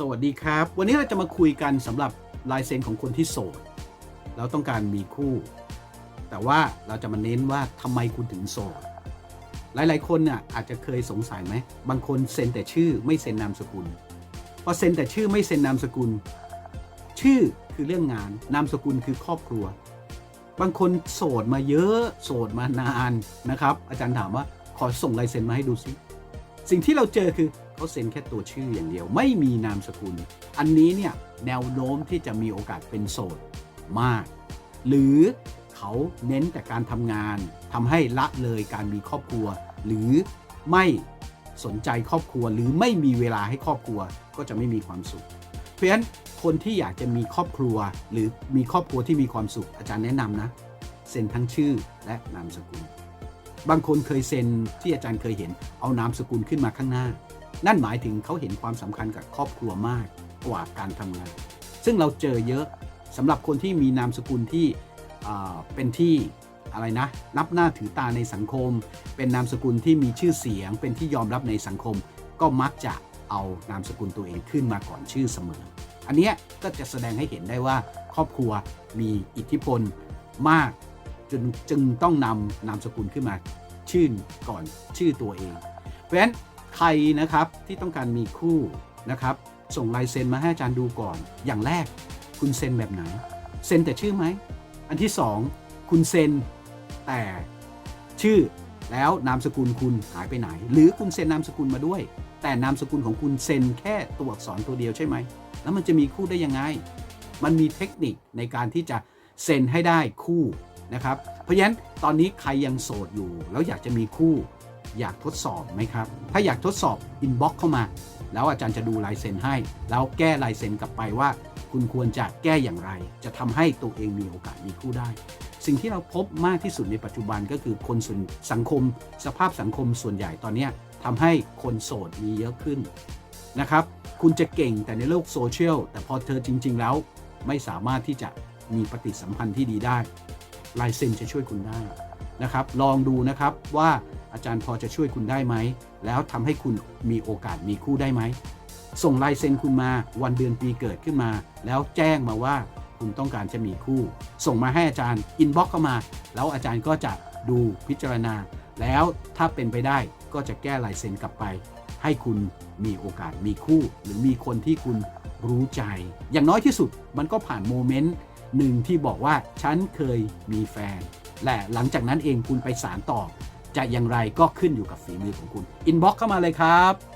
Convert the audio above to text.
สวัสดีครับ วันนี้เราจะมาคุยกันสำหรับลายเซ็นของคนที่โสด แล้วต้องการมีคู่ แต่ว่าเราจะมาเน้นว่าทำไมคุณถึงโสด หลายๆ คนเนี่ยอาจจะเคยสงสัยไหม บางคนเซ็นแต่ชื่อไม่เซ็นนามสกุลพอเซ็นแต่ชื่อไม่เซ็นนามสกุล ชื่อคือเรื่องงาน นามสกุลคือครอบครัว บางคนโสดมาเยอะ โสดมานานนะครับ อาจารย์ถามว่าขอส่งลายเซ็นมาให้ดูซิ สิ่งที่เราเจอคือ เขาเซ็นแค่ตัวชื่ออย่างเดียว ไม่มีนามสกุล อันนี้เนี่ยแนวโน้มที่จะมีโอกาสเป็นโสดมาก หรือเขาเน้นแต่การทำงานทำให้ละเลยการมีครอบครัว หรือไม่สนใจครอบครัวหรือไม่มีเวลาให้ครอบครัวก็จะไม่มีความสุข เพราะฉะนั้นคนที่อยากจะมีครอบครัว หรือมีครอบครัวที่มีความสุขอาจารย์แนะนำนะเซ็นทั้งชื่อและนามสกุล บางคนเคยเซ็นที่อาจารย์เคยเห็นเอานามสกุลขึ้นมาข้างหน้า นั่นหมายถึงเขาเห็นความสำคัญกับครอบครัวมากกว่าการทำงาน ซึ่งเราเจอเยอะสำหรับคนที่มีนามสกุลที่เป็นที่อะไรนะนับหน้าถือตาในสังคม เป็นนามสกุลที่มีชื่อเสียง เป็นที่ยอมรับในสังคม ก็มักจะเอานามสกุลตัวเองขึ้นมาก่อนชื่อเสมอ อันนี้ก็จะแสดงให้เห็นได้ว่าครอบครัวมีอิทธิพลมากจนจึงต้องนำนามสกุลขึ้นมาชื่นก่อนชื่อตัวเอง เพราะฉะนั้น ใครนะครับที่ต้องการมีคู่นะครับ ส่งลายเซ็นมาให้อาจารย์ดูก่อน อย่างแรกคุณเซ็นแบบไหน เซ็นแต่ชื่อไหม อันที่สองคุณเซ็นแต่ชื่อแล้วนามสกุลคุณหายไปไหน หรือคุณเซ็นนามสกุลมาด้วย แต่นามสกุลของคุณเซ็นแค่ตัวอักษรตัวเดียวใช่ไหม แล้วมันจะมีคู่ได้ยังไง มันมีเทคนิคในการที่จะเซ็นให้ได้คู่นะครับ เพราะฉะนั้นตอนนี้ใครยังโสดอยู่ แล้วอยากจะมีคู่ อยากทดสอบไหมครับ ถ้าอยากทดสอบอินบ็อกเข้ามา แล้วอาจารย์จะดูลายเซ็นให้ แล้วแก้ลายเซ็นกลับไปว่า คุณควรจะแก้อย่างไร จะทำให้ตัวเองมีโอกาสมีคู่ได้ สิ่งที่เราพบมากที่สุดในปัจจุบันก็คือคนส่วนสังคม สภาพสังคมส่วนใหญ่ตอนนี้ทำให้คนโสดมีเยอะขึ้นนะครับ คุณจะเก่งแต่ในโลกโซเชียลแต่พอเธอจริง ๆ แล้วไม่สามารถที่จะมีปฏิสัมพันธ์ที่ดีได้ ลายเซ็นจะช่วยคุณได้นะครับ ลองดูนะครับว่า อาจารย์พอจะช่วยคุณได้ไหม แล้วทำให้คุณมีโอกาสมีคู่ได้ไหม ส่งลายเซ็นคุณมาวันเดือนปีเกิดขึ้นมา แล้วแจ้งมาว่าคุณต้องการจะมีคู่ ส่งมาให้อาจารย์อินบ็อกเข้ามา แล้วอาจารย์ก็จะดูพิจารณา แล้วถ้าเป็นไปได้ก็จะแก้ลายเซ็นกลับไป ให้คุณมีโอกาสมีคู่ หรือมีคนที่คุณรู้ใจ อย่างน้อยที่สุดมันก็ผ่านโมเมนต์หนึ่งที่บอกว่าฉันเคยมีแฟน และหลังจากนั้นเองคุณไปสารต่อ จะอย่างไรก็ขึ้นอยู่กับฝีมือของคุณ อินบ็อกเข้ามาเลยครับ